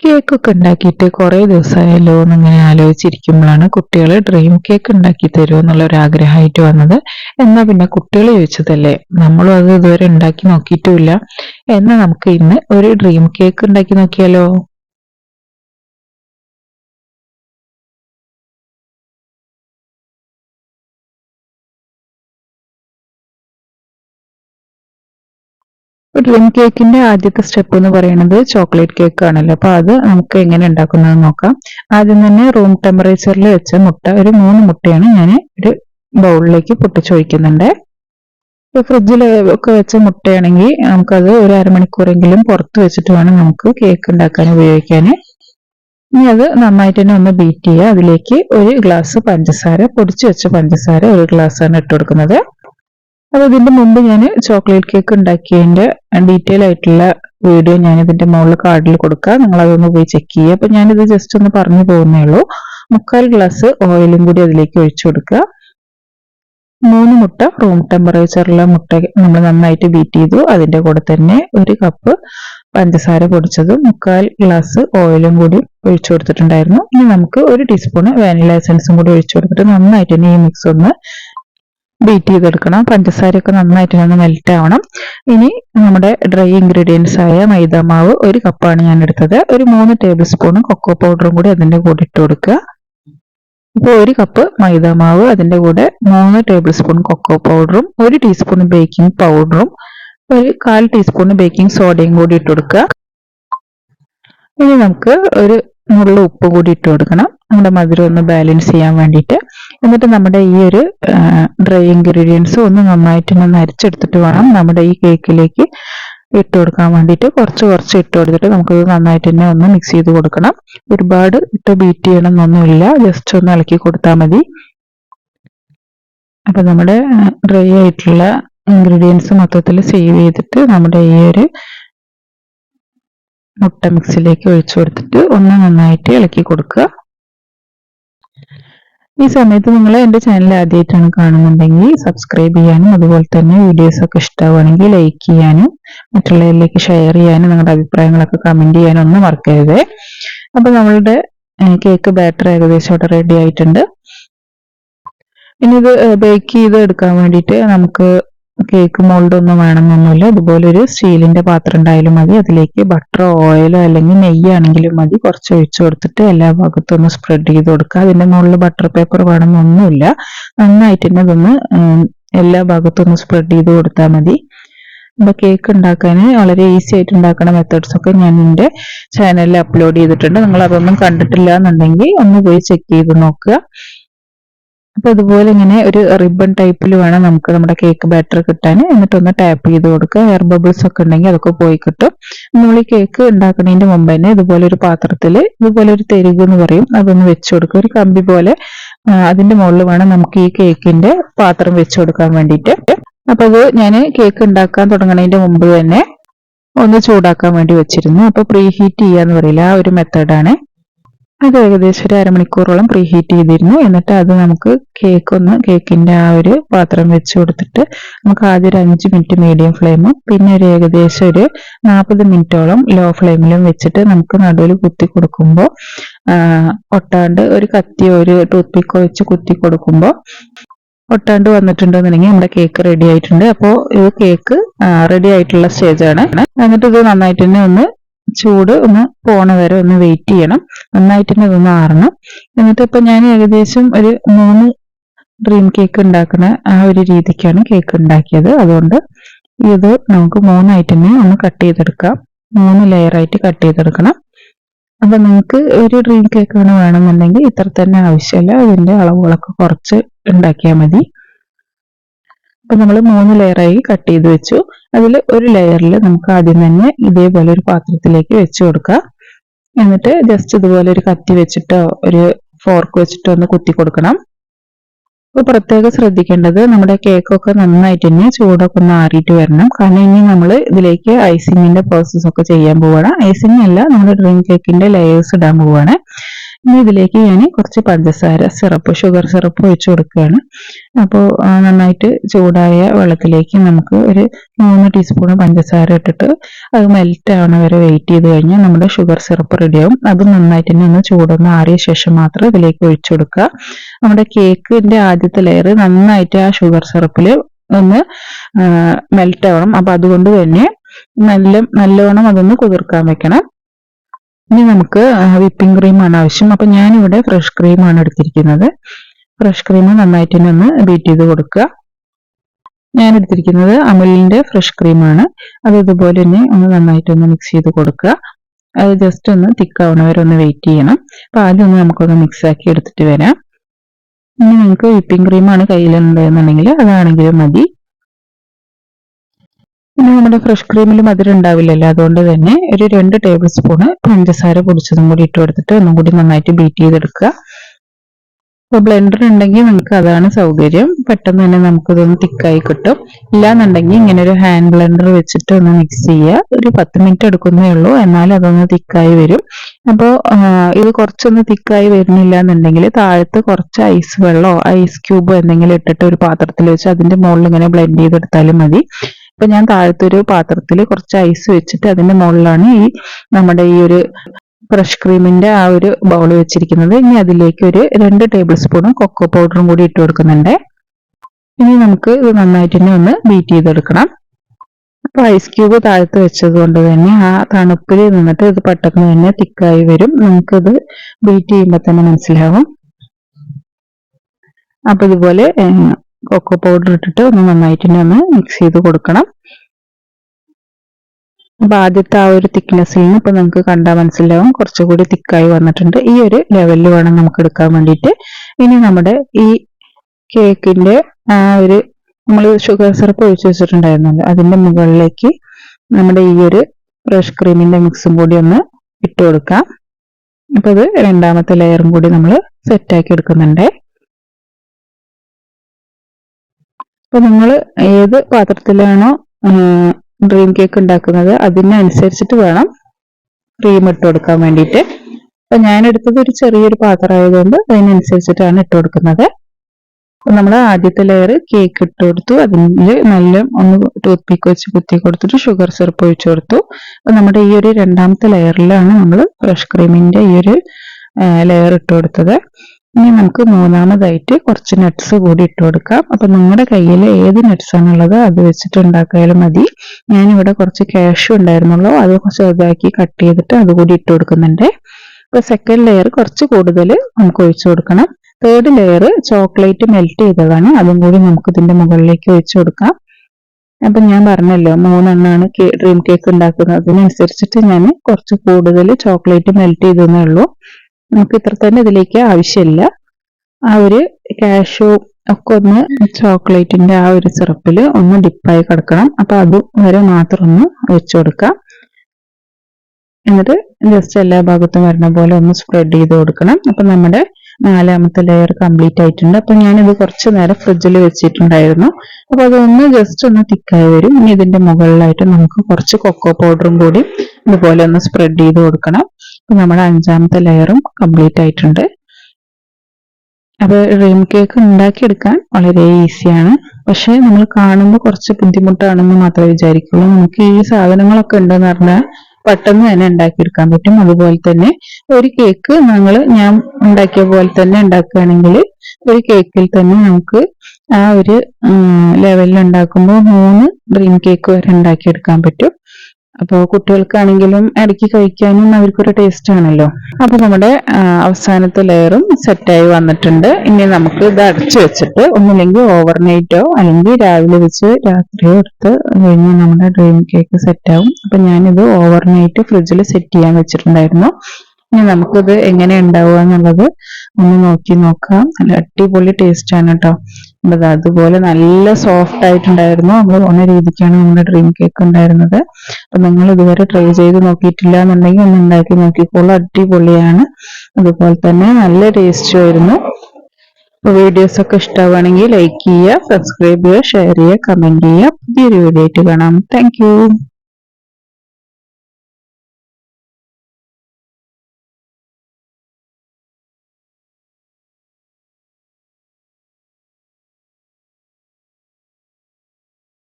കേക്കൊക്കെ ഉണ്ടാക്കിയിട്ട് കുറേ ദിവസമായല്ലോ എന്നിങ്ങനെ ആലോചിച്ചിരിക്കുമ്പോഴാണ് കുട്ടികൾ ഡ്രീം കേക്ക് ഉണ്ടാക്കി തരുമോ എന്നുള്ള ഒരു ആഗ്രഹമായിട്ട് വന്നത്. എന്നാൽ പിന്നെ കുട്ടികൾ ചോദിച്ചതല്ലേ നമ്മളും അത് ഇതുവരെ ഉണ്ടാക്കി നോക്കിയിട്ടുമില്ല. എന്നാൽ നമുക്ക് ഇന്ന് ഒരു ഡ്രീം കേക്ക് ഉണ്ടാക്കി നോക്കിയാലോ? ഡ്രീം കേക്കിന്റെ ആദ്യത്തെ സ്റ്റെപ്പ് എന്ന് പറയുന്നത് ചോക്ലേറ്റ് കേക്ക് ആണല്ലോ. അപ്പൊ അത് നമുക്ക് എങ്ങനെ ഉണ്ടാക്കുന്നത് നോക്കാം. ആദ്യം തന്നെ റൂം ടെമ്പറേച്ചറിൽ വെച്ച മുട്ട ഒരു മൂന്ന് മുട്ടയാണ് ഞാൻ ഒരു ബൗളിലേക്ക് പൊട്ടിച്ചൊഴിക്കുന്നുണ്ട്. ഫ്രിഡ്ജിൽ ഒക്കെ വെച്ച മുട്ടയാണെങ്കിൽ നമുക്കത് ഒരു അരമണിക്കൂറെങ്കിലും പുറത്ത് വെച്ചിട്ട് വേണം നമുക്ക് കേക്ക് ഉണ്ടാക്കാൻ ഉപയോഗിക്കാൻ ഇനി അത് നന്നായിട്ട് തന്നെ ഒന്ന് ബീറ്റ് ചെയ്യുക. അതിലേക്ക് ഒരു ഗ്ലാസ് പഞ്ചസാര പൊടിച്ചു വെച്ച പഞ്ചസാര ഒരു ഗ്ലാസ് ആണ് ഇട്ട് കൊടുക്കുന്നത്. അപ്പൊ ഇതിന്റെ മുമ്പ് ഞാൻ ചോക്ലേറ്റ് കേക്ക് ഉണ്ടാക്കിയതിന്റെ ഡീറ്റെയിൽ ആയിട്ടുള്ള വീഡിയോ ഞാൻ ഇതിന്റെ മുകളിൽ കാർഡിൽ കൊടുക്കുക നിങ്ങൾ അതൊന്ന് പോയി ചെക്ക് ചെയ്യുക. അപ്പൊ ഞാനിത് ജസ്റ്റ് ഒന്ന് പറഞ്ഞു പോകുന്നേ ഉള്ളൂ. മുക്കാൽ ഗ്ലാസ് ഓയിലും കൂടി അതിലേക്ക് ഒഴിച്ചു കൊടുക്കുക. മൂന്ന് മുട്ട റൂം ടെമ്പറേച്ചറിലെ മുട്ട നമ്മൾ നന്നായിട്ട് ബീറ്റ് ചെയ്തു. അതിന്റെ കൂടെ തന്നെ ഒരു കപ്പ് പഞ്ചസാര പൊടിച്ചതും മുക്കാൽ ഗ്ലാസ് ഓയിലും കൂടി ഒഴിച്ചു കൊടുത്തിട്ടുണ്ടായിരുന്നു. ഇനി നമുക്ക് ഒരു ടീസ്പൂൺ വാനില എസൻസും കൂടി ഒഴിച്ചു കൊടുത്തിട്ട് നന്നായിട്ട് ഇനി ഈ മിക്സ് ഒന്ന് ബീറ്റ് ചെയ്തെടുക്കണം. പഞ്ചസാരയൊക്കെ നന്നായിട്ട് ഒന്ന് മെൽറ്റ് ആവണം. ഇനി നമ്മുടെ ഡ്രൈ ഇൻഗ്രീഡിയൻസ് ആയ മൈദാമാവ് ഒരു കപ്പാണ് ഞാൻ എടുത്തത് ഒരു മൂന്ന് ടേബിൾ സ്പൂൺ കൊക്കോ പൗഡറും കൂടി അതിന്റെ കൂടെ ഇട്ട് കൊടുക്കുക. ഇപ്പോൾ ഒരു കപ്പ് മൈദാമാവ് അതിന്റെ കൂടെ മൂന്ന് ടേബിൾ സ്പൂൺ കൊക്കോ പൗഡറും ഒരു ടീസ്പൂൺ ബേക്കിംഗ് പൗഡറും ഒരു കാൽ ടീസ്പൂൺ ബേക്കിംഗ് സോഡയും കൂടി ഇട്ട് കൊടുക്കുക. ഇനി നമുക്ക് ഒരു നുള്ള ഉപ്പ് കൂടി ഇട്ട് കൊടുക്കണം. നമ്മുടെ മധുരം ഒന്ന് ബാലൻസ് ചെയ്യാൻ വേണ്ടിയിട്ട്. എന്നിട്ട് നമ്മുടെ ഈ ഒരു ഡ്രൈ ഇൻഗ്രീഡിയൻസ് ഒന്ന് നന്നായിട്ട് ഒന്ന് അരിച്ചെടുത്തിട്ട് വേണം നമ്മുടെ ഈ കേക്കിലേക്ക് ഇട്ട് കൊടുക്കാൻ വേണ്ടിയിട്ട്. കുറച്ച് കുറച്ച് ഇട്ട് കൊടുത്തിട്ട് നമുക്കത് നന്നായിട്ട് തന്നെ ഒന്ന് മിക്സ് ചെയ്ത് കൊടുക്കണം. ഒരുപാട് ഇട്ട് ബീറ്റ് ചെയ്യണം എന്നൊന്നുമില്ല ജസ്റ്റ് ഒന്ന് ഇളക്കി കൊടുത്താൽ മതി. അപ്പൊ നമ്മുടെ ഡ്രൈ ആയിട്ടുള്ള ഇൻഗ്രീഡിയൻസ് മൊത്തത്തിൽ സേവ് ചെയ്തിട്ട് നമ്മുടെ ഈ ഒരു മുട്ട മിക്സിലേക്ക് ഒഴിച്ചു കൊടുത്തിട്ട് ഒന്ന് നന്നായിട്ട് ഇളക്കി കൊടുക്കുക. ഈ സമയത്ത് നിങ്ങൾ എന്റെ ചാനൽ ആദ്യമായിട്ടാണ് കാണുന്നുണ്ടെങ്കിൽ സബ്സ്ക്രൈബ് ചെയ്യാനും അതുപോലെ തന്നെ വീഡിയോസ് ഒക്കെ ഇഷ്ടമാവുകയാണെങ്കിൽ ലൈക്ക് ചെയ്യാനും മറ്റുള്ളവരിലേക്ക് ഷെയർ ചെയ്യാനും നിങ്ങളുടെ അഭിപ്രായങ്ങളൊക്കെ കമന്റ് ചെയ്യാനും ഒന്നും മറക്കരുത്. അപ്പോൾ നമ്മളുടെ കേക്ക് ബാറ്റർ ഏകദേശം ഇവിടെ റെഡി ആയിട്ടുണ്ട്. ഇനി ഇത് ബേക്ക് ചെയ്ത് എടുക്കാൻ വേണ്ടിയിട്ട് നമുക്ക് കേക്ക് മോൾഡ് ഒന്നും വേണമെന്നൊന്നുമില്ല. ഇതുപോലെ ഒരു സ്റ്റീലിന്റെ പാത്രം ഉണ്ടായാലും മതി. അതിലേക്ക് ബട്ടറോ ഓയിലോ അല്ലെങ്കിൽ നെയ്യാണെങ്കിലും മതി. കുറച്ച് ഒഴിച്ചു കൊടുത്തിട്ട് എല്ലാ ഭാഗത്തും ഒന്ന് സ്പ്രെഡ് ചെയ്ത് കൊടുക്കുക. അതിന്റെ മുകളിൽ ബട്ടർ പേപ്പർ വേണമെന്നൊന്നുമില്ല. നന്നായിട്ട് തന്നെ ഇതൊന്ന് എല്ലാ ഭാഗത്തും ഒന്ന് സ്പ്രെഡ് ചെയ്ത് കൊടുത്താൽ മതി. അപ്പൊ കേക്ക് ഉണ്ടാക്കാൻ വളരെ ഈസി ആയിട്ട് ഉണ്ടാക്കുന്ന മെത്തേഡ്സ് ഒക്കെ ഞാൻ എന്റെ ചാനലിൽ അപ്ലോഡ് ചെയ്തിട്ടുണ്ട്. നിങ്ങൾ അതൊന്നും കണ്ടിട്ടില്ല എന്നുണ്ടെങ്കിൽ ഒന്ന് പോയി ചെക്ക് ചെയ്ത് നോക്കുക. അപ്പൊ അതുപോലെ ഇങ്ങനെ ഒരു റിബൺ ടൈപ്പിൽ വേണം നമുക്ക് നമ്മുടെ കേക്ക് ബാറ്റർ കിട്ടാൻ. എന്നിട്ടൊന്ന് ടാപ്പ് ചെയ്ത് കൊടുക്കുക. എയർ ബബിൾസ് ഒക്കെ ഉണ്ടെങ്കിൽ അതൊക്കെ പോയി കിട്ടും. നമ്മൾ ഈ കേക്ക് ഉണ്ടാക്കുന്നതിന്റെ മുമ്പ് തന്നെ ഇതുപോലെ ഒരു പാത്രത്തിൽ ഇതുപോലെ ഒരു തെരുവ് എന്ന് പറയും. അതൊന്ന് വെച്ചു കൊടുക്കുക. ഒരു കമ്പി പോലെ അതിന്റെ മുകളിൽ വേണം നമുക്ക് ഈ കേക്കിന്റെ പാത്രം വെച്ചു കൊടുക്കാൻ വേണ്ടിയിട്ട്. അപ്പൊ അത് ഞാൻ കേക്ക് ഉണ്ടാക്കാൻ തുടങ്ങുന്നതിന്റെ മുമ്പ് തന്നെ ഒന്ന് ചൂടാക്കാൻ വേണ്ടി വെച്ചിരുന്നു. അപ്പൊ പ്രീ ഹീറ്റ് ചെയ്യാന്ന് പറയില്ല. ആ ഒരു മെത്തേഡാണ് അത് ഏകദേശം ഒരു അരമണിക്കൂറോളം പ്രീ ഹീറ്റ് ചെയ്തിരുന്നു. എന്നിട്ട് അത് നമുക്ക് കേക്ക് ഒന്ന് കേക്കിന്റെ ആ ഒരു പാത്രം വെച്ച് കൊടുത്തിട്ട് നമുക്ക് ആദ്യം ഒരു അഞ്ച് മിനിറ്റ് മീഡിയം ഫ്ലെയിമും പിന്നെ ഒരു ഏകദേശം ഒരു നാൽപ്പത് മിനിറ്റോളം ലോ ഫ്ലെയിമിലും വെച്ചിട്ട് നമുക്ക് നടുവിൽ കുത്തി കൊടുക്കുമ്പോൾ ഒട്ടാണ്ട് ഒരു കത്തിയോ ഒരു ടൂത്ത് പിക്കോ വെച്ച് കുത്തി കൊടുക്കുമ്പോൾ ഒട്ടാണ്ട് വന്നിട്ടുണ്ടെന്നുണ്ടെങ്കിൽ നമ്മുടെ കേക്ക് റെഡി ആയിട്ടുണ്ട്. അപ്പോൾ ഇത് കേക്ക് റെഡി ആയിട്ടുള്ള സ്റ്റേജാണ് എന്നിട്ട് ഇത് നന്നായിട്ട് തന്നെ ഒന്ന് ചൂട് ഒന്ന് പോണ വരെ ഒന്ന് വെയിറ്റ് ചെയ്യണം. നന്നായിട്ട് തന്നെ ഇതൊന്ന് ആറണം. എന്നിട്ട് ഇപ്പൊ ഞാൻ ഏകദേശം ഒരു മൂന്ന് ഡ്രീം കേക്ക് ഉണ്ടാക്കുന്ന ആ ഒരു രീതിക്കാണ് കേക്ക് ഉണ്ടാക്കിയത്. അതുകൊണ്ട് ഇത് നമുക്ക് മൂന്നായിട്ട് തന്നെ ഒന്ന് കട്ട് ചെയ്തെടുക്കാം. മൂന്ന് ലെയർ ആയിട്ട് കട്ട് ചെയ്തെടുക്കണം. അപ്പൊ നിങ്ങൾക്ക് ഒരു ഡ്രീം കേക്ക് ആണ് വേണമെന്നുണ്ടെങ്കിൽ ഇത്ര തന്നെ ആവശ്യമില്ല. അതിന്റെ അളവുകളൊക്കെ കുറച്ച് ഉണ്ടാക്കിയാൽ മതി. അപ്പൊ നമ്മൾ മൂന്ന് ലെയറായി കട്ട് ചെയ്ത് വെച്ചു. അതിൽ ഒരു ലെയറിൽ നമുക്ക് ആദ്യം തന്നെ ഇതേപോലെ ഒരു പാത്രത്തിലേക്ക് വെച്ച് കൊടുക്കാം. എന്നിട്ട് ജസ്റ്റ് ഇതുപോലെ ഒരു കത്തി വെച്ചിട്ടോ ഒരു ഫോർക്ക് വെച്ചിട്ടോ ഒന്ന് കുത്തി കൊടുക്കണം. അപ്പൊ പ്രത്യേകം ശ്രദ്ധിക്കേണ്ടത് നമ്മുടെ കേക്കൊക്കെ നന്നായിട്ട് തന്നെ ചൂടൊക്കെ ഒന്ന് ആറിയിട്ട് വരണം. കാരണം ഇനി നമ്മൾ ഇതിലേക്ക് ഐസിങ്ങിന്റെ പ്രോസസ്സൊക്കെ ചെയ്യാൻ പോവുകയാണ് ഐസിങ് അല്ല നമ്മുടെ ഡ്രീം കേക്കിന്റെ ലെയേഴ്സ് ഇടാൻ പോവാണ്. ഇനി ഇതിലേക്ക് ഞാൻ കുറച്ച് പഞ്ചസാര സിറപ്പ് ഷുഗർ സിറപ്പ് ഒഴിച്ചു കൊടുക്കുകയാണ്. അപ്പോൾ നന്നായിട്ട് ചൂടായ വെള്ളത്തിലേക്ക് നമുക്ക് ഒരു മൂന്ന് ടീസ്പൂൺ പഞ്ചസാര ഇട്ടിട്ട് അത് മെൽറ്റ് ആവണ വരെ വെയിറ്റ് ചെയ്ത് കഴിഞ്ഞാൽ നമ്മുടെ ഷുഗർ സിറപ്പ് റെഡിയാവും അത് നന്നായിട്ട് തന്നെ ഒന്ന് ചൂടൊന്ന് ആറിയ ശേഷം മാത്രം ഇതിലേക്ക് ഒഴിച്ചു കൊടുക്കുക. നമ്മുടെ കേക്കിന്റെ ആദ്യത്തെ ലെയർ നന്നായിട്ട് ആ ഷുഗർ സിറപ്പിൽ ഒന്ന് മെൽറ്റ് ആവണം. അപ്പൊ അതുകൊണ്ട് തന്നെ നല്ല നല്ലവണ്ണം അതൊന്ന് കുതിർക്കാൻ വെക്കണം. ഇനി നമുക്ക് വിപ്പിംഗ് ക്രീമാണ് ആവശ്യം. അപ്പൊ ഞാനിവിടെ ഫ്രഷ് ക്രീമാണ് എടുത്തിരിക്കുന്നത്. ഫ്രഷ് ക്രീം നന്നായിട്ട് തന്നെ ഒന്ന് ബീറ്റ് ചെയ്ത് കൊടുക്കുക. ഞാൻ എടുത്തിരിക്കുന്നത് അമുലിന്റെ ഫ്രഷ് ക്രീമാണ്. അത് ഇതുപോലെ തന്നെ ഒന്ന് നന്നായിട്ട് ഒന്ന് മിക്സ് ചെയ്ത് കൊടുക്കുക. അത് ജസ്റ്റ് ഒന്ന് തിക്കാവണ വരെ ഒന്ന് വെയിറ്റ് ചെയ്യണം. അപ്പൊ ആദ്യം ഒന്ന് നമുക്കൊന്ന് മിക്സ് ആക്കി എടുത്തിട്ട് വരാം. ഇനി നിങ്ങൾക്ക് വിപ്പിംഗ് ക്രീമാണ് കയ്യിലുണ്ടെന്നുണ്ടെങ്കിൽ അതാണെങ്കിലും മതി. പിന്നെ നമ്മുടെ ഫ്രഷ് ക്രീമിൽ മധുരം ഉണ്ടാവില്ലല്ലോ. അതുകൊണ്ട് തന്നെ ഒരു രണ്ട് ടേബിൾ സ്പൂണ് പഞ്ചസാര പൊടിച്ചതും കൂടി ഇട്ട് കൊടുത്തിട്ട് ഒന്നും കൂടി നന്നായിട്ട് ബീറ്റ് ചെയ്തെടുക്കുക. ഇപ്പോൾ ബ്ലെൻഡർ ഉണ്ടെങ്കിൽ നമുക്ക് അതാണ് സൗകര്യം. പെട്ടെന്ന് തന്നെ നമുക്കിതൊന്ന് തിക്കായി കിട്ടും. ഇല്ലാന്നുണ്ടെങ്കിൽ ഇങ്ങനെ ഒരു ഹാൻഡ് ബ്ലെൻഡർ വെച്ചിട്ട് ഒന്ന് മിക്സ് ചെയ്യുക. ഒരു പത്ത് മിനിറ്റ് എടുക്കുന്നേ ഉള്ളൂ. എന്നാൽ അതൊന്ന് തിക്കായി വരും. അപ്പോൾ ഇത് കുറച്ചൊന്ന് തിക്കായി വരുന്നില്ല എന്നുണ്ടെങ്കിൽ താഴത്ത് കുറച്ച് ഐസ് വെള്ളമോ ഐസ് ക്യൂബോ എന്തെങ്കിലും ഇട്ടിട്ട് ഒരു പാത്രത്തിൽ വെച്ച് അതിന്റെ മുകളിൽ ഇങ്ങനെ ബ്ലെൻഡ് ചെയ്തെടുത്താലും മതി. അപ്പൊ ഞാൻ താഴത്തൊരു പാത്രത്തിൽ കുറച്ച് ഐസ് വെച്ചിട്ട് അതിന്റെ മുകളിലാണ് ഈ നമ്മുടെ ഈ ഒരു ഫ്രഷ് ക്രീമിന്റെ ആ ഒരു ബൗൾ വെച്ചിരിക്കുന്നത്. ഇനി അതിലേക്ക് ഒരു രണ്ട് ടേബിൾ സ്പൂണും കൊക്കോ പൗഡറും കൂടി ഇട്ട് കൊടുക്കുന്നുണ്ട്. ഇനി നമുക്ക് ഇത് നന്നായിട്ട് തന്നെ ഒന്ന് ബീറ്റ് ചെയ്തെടുക്കണം. അപ്പൊ ഐസ് ക്യൂബ് താഴത്ത് വെച്ചത് കൊണ്ട് തന്നെ ആ തണുപ്പിൽ നിന്നിട്ട് ഇത് പെട്ടെന്ന് തന്നെ തിക്കായി വരും. നമുക്കിത് ബീറ്റ് ചെയ്യുമ്പോൾ തന്നെ മനസ്സിലാവും. അപ്പൊ ഇതുപോലെ കൊക്കോ പൗഡർ ഇട്ടിട്ട് ഒന്ന് നന്നായിട്ട് ഒന്ന് മിക്സ് ചെയ്ത് കൊടുക്കണം. അപ്പൊ ആദ്യത്തെ ആ ഒരു തിക്നെസ്സിൽ നിന്ന് ഇപ്പൊ നമുക്ക് കണ്ടാൽ മനസ്സിലാവും. കുറച്ചുകൂടി തിക്കായി വന്നിട്ടുണ്ട്. ഈ ഒരു ലെവലിൽ വേണം നമുക്ക് എടുക്കാൻ വേണ്ടിയിട്ട്. ഇനി നമ്മുടെ ഈ കേക്കിന്റെ ആ ഒരു നമ്മൾ ഷുഗർ സിറപ്പ് ഒഴിച്ചു വെച്ചിട്ടുണ്ടായിരുന്നല്ലോ. അതിന്റെ മുകളിലേക്ക് നമ്മുടെ ഈ ഒരു ഫ്രഷ് ക്രീമിന്റെ മിക്സും കൂടി ഒന്ന് ഇട്ട് കൊടുക്കാം. അപ്പൊ അത് രണ്ടാമത്തെ ലെയറും കൂടി നമ്മൾ സെറ്റാക്കി എടുക്കുന്നുണ്ട്. അപ്പൊ നിങ്ങൾ ഏത് പാത്രത്തിലാണോ ഡ്രീം കേക്ക് ഉണ്ടാക്കുന്നത് അതിനനുസരിച്ചിട്ട് വേണം ക്രീം ഇട്ട് കൊടുക്കാൻ വേണ്ടിയിട്ട്. അപ്പൊ ഞാൻ എടുത്തത് ഒരു ചെറിയൊരു പാത്രം ആയതുകൊണ്ട് അതിനനുസരിച്ചിട്ടാണ് ഇട്ട് കൊടുക്കുന്നത്. നമ്മൾ ആദ്യത്തെ ലെയർ കേക്ക് ഇട്ട് കൊടുത്തു. അതിൽ നല്ല ഒന്ന് ടൂത്ത് പീക്ക് വെച്ച് കുത്തി കൊടുത്തിട്ട് ഷുഗർ സിറപ്പ് ഒഴിച്ചു കൊടുത്തു. അപ്പൊ നമ്മുടെ ഈ ഒരു രണ്ടാമത്തെ ലെയറിലാണ് നമ്മൾ ഫ്രഷ് ക്രീമിന്റെ ഈ ഒരു ലെയർ ഇട്ട് കൊടുത്തത്. ഇനി നമുക്ക് മൂന്നാമതായിട്ട് കുറച്ച് നട്ട്സ് കൂടി ഇട്ട് കൊടുക്കാം. അപ്പൊ നിങ്ങളുടെ കയ്യിൽ ഏത് നട്ട്സ് ആണുള്ളത് അത് വെച്ചിട്ട് ഉണ്ടാക്കിയാലും മതി. ഞാനിവിടെ കുറച്ച് ക്യാഷ് ഉണ്ടായിരുന്നുള്ളൂ. അത് ചെറുതാക്കി കട്ട് ചെയ്തിട്ട് അതുകൂടി ഇട്ട് കൊടുക്കുന്നുണ്ട്. ഇപ്പൊ സെക്കൻഡ് ലെയർ കുറച്ച് കൂടുതൽ നമുക്ക് ഒഴിച്ചു കൊടുക്കണം. തേർഡ് ലെയർ ചോക്ലേറ്റ് മെൽറ്റ് ചെയ്തതാണ്. അതും കൂടി നമുക്ക് ഇതിന്റെ മുകളിലേക്ക് ഒഴിച്ചു കൊടുക്കാം. അപ്പൊ ഞാൻ പറഞ്ഞല്ലോ മൂന്നെണ്ണാണ് ഡ്രീം കേക്ക് ഉണ്ടാക്കുന്നത് അതിനനുസരിച്ചിട്ട് ഞാൻ കുറച്ച് കൂടുതൽ ചോക്ലേറ്റ് മെൽറ്റ് ചെയ്തേ ഉള്ളൂ. നമുക്ക് ഇത്ര തന്നെ ഇതിലേക്ക് ആവശ്യമില്ല. ആ ഒരു കാഷ്യൂ ഒക്കെ ഒന്ന് ചോക്ലേറ്റിന്റെ ആ ഒരു സിറപ്പിൽ ഒന്ന് ഡിപ്പായി കിടക്കണം. അപ്പൊ അത് വരെ മാത്രം ഒന്ന് വെച്ചു കൊടുക്കാം. എന്നിട്ട് ജസ്റ്റ് എല്ലാ ഭാഗത്തും വരുന്ന പോലെ ഒന്ന് സ്പ്രെഡ് ചെയ്ത് കൊടുക്കണം. അപ്പൊ നമ്മുടെ നാലാമത്തെ ലെയർ കംപ്ലീറ്റ് ആയിട്ടുണ്ട്. അപ്പൊ ഞാനിത് കുറച്ച് നേരം ഫ്രിഡ്ജിൽ വെച്ചിട്ടുണ്ടായിരുന്നു. അപ്പൊ അതൊന്ന് ജസ്റ്റ് ഒന്ന് തിക്കായി വരും. ഇനി ഇതിന്റെ മുകളിലായിട്ട് നമുക്ക് കുറച്ച് കൊക്കോ പൗഡറും കൂടി ഇതുപോലെ ഒന്ന് സ്പ്രെഡ് ചെയ്ത് കൊടുക്കണം. നമ്മുടെ അഞ്ചാമത്തെ ലെയറും കംപ്ലീറ്റ് ആയിട്ടുണ്ട്. അപ്പോൾ ഡ്രീം കേക്ക് ഉണ്ടാക്കിയെടുക്കാൻ വളരെ ഈസിയാണ് പക്ഷേ നമ്മൾ കാണുമ്പോൾ കുറച്ച് ബുദ്ധിമുട്ടാണെന്ന് മാത്രമേ വിചാരിക്കുള്ളൂ. നമുക്ക് ഈ സാധനങ്ങളൊക്കെ ഉണ്ടെന്ന് പറഞ്ഞാൽ പെട്ടെന്ന് തന്നെ ഉണ്ടാക്കിയെടുക്കാൻ പറ്റും. അതുപോലെ തന്നെ ഒരു കേക്ക് നമ്മൾ ഞാൻ ഉണ്ടാക്കിയ പോലെ തന്നെ ഉണ്ടാക്കുകയാണെങ്കിൽ ഒരു കേക്കിൽ തന്നെ നമുക്ക് ആ ഒരു ലെവലിൽ ഉണ്ടാക്കുമ്പോൾ മൂന്ന് ഡ്രീം കേക്ക് വരെ ഉണ്ടാക്കിയെടുക്കാൻ പറ്റും. അപ്പോൾ കുട്ടികൾക്കാണെങ്കിലും ഇടയ്ക്ക് കഴിക്കാനും അവർക്കൊരു ടേസ്റ്റ് ആണല്ലോ. അപ്പൊ നമ്മുടെ അവസാനത്തെ ലെയറും സെറ്റായി വന്നിട്ടുണ്ട്. ഇനി നമുക്ക് ഇത് അടച്ചു വെച്ചിട്ട് ഒന്നില്ലെങ്കിൽ ഓവർനൈറ്റോ അല്ലെങ്കിൽ രാവിലെ വെച്ച് രാത്രിയോ എടുത്ത് കഴിഞ്ഞാൽ നമ്മുടെ ഡ്രീം കേക്ക് സെറ്റാവും അപ്പൊ ഞാനിത് ഓവർനൈറ്റ് ഫ്രിഡ്ജിൽ സെറ്റ് ചെയ്യാൻ വെച്ചിട്ടുണ്ടായിരുന്നു. ഇനി നമുക്കിത് എങ്ങനെ ഉണ്ടാവുക എന്നുള്ളത് ഒന്ന് നോക്കി നോക്കാം. നല്ല അടിപൊളി ടേസ്റ്റ് ആണ് കേട്ടോ അത് അതുപോലെ നല്ല സോഫ്റ്റ് ആയിട്ടുണ്ടായിരുന്നു. നമ്മൾ പോണ രീതിക്കാണ് നമ്മുടെ ഡ്രീം കേക്ക് ഉണ്ടായിരുന്നത്. അപ്പൊ നിങ്ങൾ ഇതുവരെ ട്രൈ ചെയ്ത് നോക്കിയിട്ടില്ല എന്നുണ്ടെങ്കിൽ ഒന്ന് ഉണ്ടാക്കി നോക്കിക്കോളൂ. അടിപൊളിയാണ്. അതുപോലെ തന്നെ നല്ല ടേസ്റ്റും ആയിരുന്നു. അപ്പൊ വീഡിയോസ് ഒക്കെ ഇഷ്ടമാണെങ്കിൽ ലൈക്ക് ചെയ്യുക സബ്സ്ക്രൈബ് ചെയ്യുക ഷെയർ ചെയ്യുക കമന്റ് ചെയ്യുക. പുതിയൊരു വീഡിയോ ആയിട്ട് കാണാം. താങ്ക്